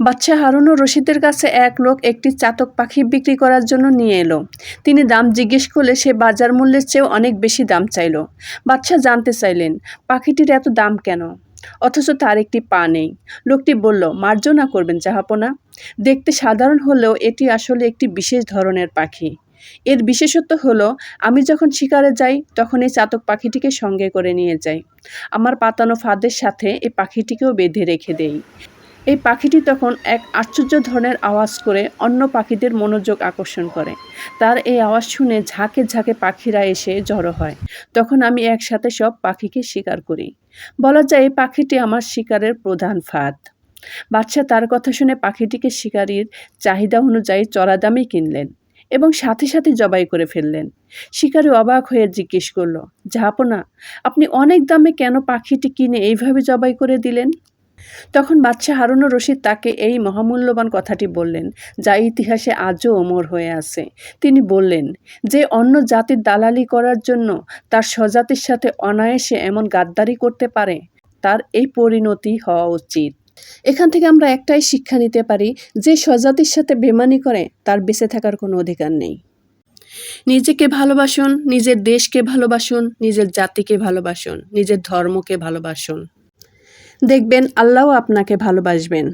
বাদশাহ হারুন ও রশিদের কাছে এক লোক একটি চাতক পাখি বিক্রি করার জন্য নিয়ে এলো। তিনি দাম জিজ্ঞেস করলে সে বাজার মূল্যের চেয়েও অনেক বেশি দাম চাইল। বাচ্চা জানতে চাইলেন, পাখিটির এত দাম কেন? অথচ তার একটি পা নেই। লোকটি বলল, মার্জনা করবেন জাহাপনা দেখতে সাধারণ হলেও এটি আসলে একটি বিশেষ ধরনের পাখি। এর বিশেষত্ব হলো, আমি যখন শিকারে যাই, তখন এই চাতক পাখিটিকে সঙ্গে করে নিয়ে যাই। আমার পাতানো ফাঁদের সাথে এই পাখিটিকেও বেঁধে রেখে দেই। এই পাখিটি তখন এক আশ্চর্য ধরনের আওয়াজ করে অন্য পাখিদের মনোযোগ আকর্ষণ করে। তার এই আওয়াজ শুনে ঝাঁকে ঝাঁকে পাখিরা এসে জড়ো হয়। তখন আমি একসাথে সব পাখিকে শিকার করি। বলা যায় এই পাখিটি আমার শিকারের প্রধান ফাঁদ। বাদশাহ তার কথা শুনে পাখিটিকে শিকারীর চাহিদা অনুযায়ী চড়া দামে কিনলেন এবং সাথে সাথে জবাই করে ফেললেন। শিকারী অবাক হয়ে জিজ্ঞেস করল জাহাপনা আপনি অনেক দামে কেন পাখিটি কিনে এইভাবে জবাই করে দিলেন? তখন বাদশাহ হারুন রশিদ তাকে এই মহামূল্যবান কথাটি বললেন, যা ইতিহাসে আজও অমর হয়ে আছে। তিনি বললেন, যে অন্য জাতির দালালি করার জন্য তার স্বজাতির সাথে অনায়াসে এমন গাদ্দারি করতে পারে, তার এই পরিণতি হওয়া উচিত। এখান থেকে আমরা একটাই শিক্ষা নিতে পারি, যে স্বজাতির সাথে বেমানি করে তার বেঁচে থাকার কোনো অধিকার নেই। নিজেকে ভালোবাসুন, নিজের দেশকে ভালোবাসুন, নিজের জাতিকে ভালোবাসুন, নিজের ধর্মকে ভালোবাসুন। দেখবেন আল্লাহ আপনাকে ভালোবাসবেন।